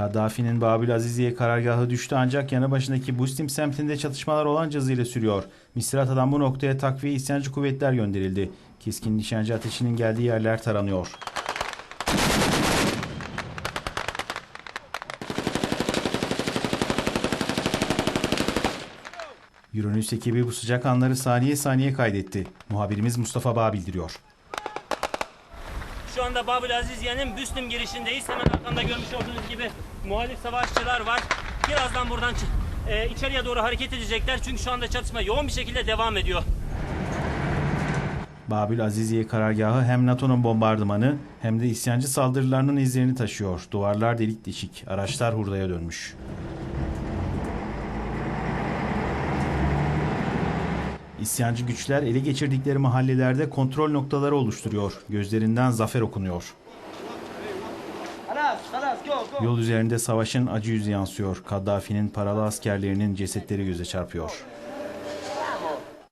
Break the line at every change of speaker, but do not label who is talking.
Kaddafi'nin Babil Aziziye karargahı düştü ancak yanı başındaki Bustim semtinde çatışmalar olan hızıyla sürüyor. Misrata'dan bu noktaya takviye isyancı kuvvetler gönderildi. Keskin nişancı ateşinin geldiği yerler taranıyor. Euronews ekibi bu sıcak anları saniye saniye kaydetti. Muhabirimiz Mustafa Bağ bildiriyor.
Şu anda Babül Aziziye'nin Büslüm girişindeyiz. Hemen arkamda görmüş olduğunuz gibi muhalif savaşçılar var. Birazdan buradan e, içeriye doğru hareket edecekler. Çünkü şu anda çatışma yoğun bir şekilde devam ediyor.
Babil Aziziye karargahı hem NATO'nun bombardımanı hem de isyancı saldırılarının izlerini taşıyor. Duvarlar delik deşik, araçlar hurdaya dönmüş. İsyancı güçler ele geçirdikleri mahallelerde kontrol noktaları oluşturuyor. Gözlerinden zafer okunuyor. Yol üzerinde savaşın acı yüzü yansıyor. Kaddafi'nin paralı askerlerinin cesetleri göze çarpıyor.